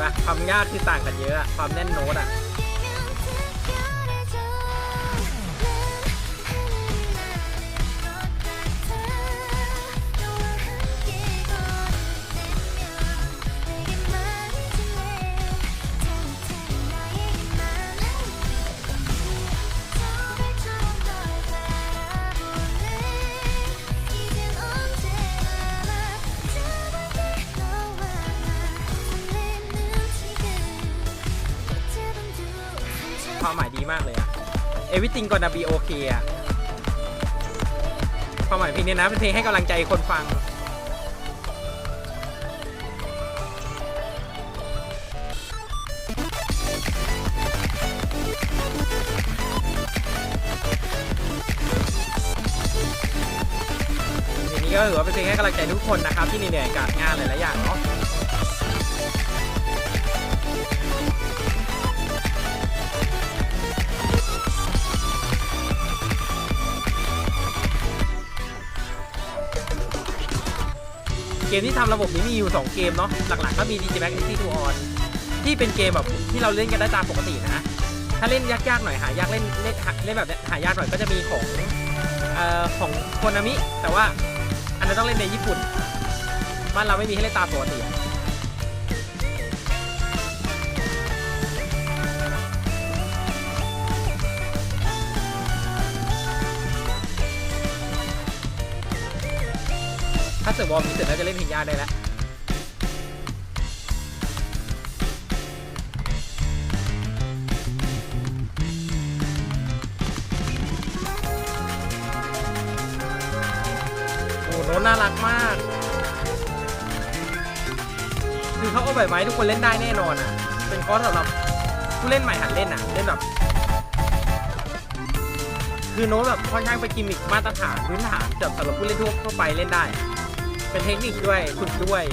ปะความยากคือต่างกันเยอะอะความแน่นโน้ตอะ ความหมายดีมากเลยอะ everything gonna be okay อะความหมายเพลงเนี้ยนะเป็นเพลงให้กำลังใจคนฟังทีนี้ก็ถือว่าเป็นเพลงให้กำลังใจทุกคนนะครับ ที่เหนื่อยๆกับงานหลายๆอย่างเนาะ เกมที่ทำระบบนี้มีอยู่ 2 เกมเนาะหลักๆก็มี DJ Max Easy to On ที่เป็นเกมแบบที่เราเล่นกันได้ตามปกตินะ ถ้าเล่นยากๆหน่อยหายากเล่นเล่นเล่นแบบหายากหน่อยก็จะมีของเอ่อของโคนามิแต่ว่าอันนั้นต้องเล่นในญี่ปุ่นบ้านเราไม่มีให้เล่นตามปกติ ถ้าเสร์ฟวอร์มมีเสร็จแล้วจะเล่นเพลงยากได้แล้วโอ้โหโน้ตน่ารักมาก คือเขาเอาแบไม้ทุกคนเล่นได้แน่นอนอะ เป็นคอร์สสำหรับผู้เล่นใหม่หัดเล่นอะ เล่นแบบคือโน้ตแบบค่อนข้างเป็นกิมมิคมาตรฐานพื้นฐานสำหรับผู้เล่นทั่วทั่วไปเล่นได้ เป็นเทคนิคด้วยฝึกด้วย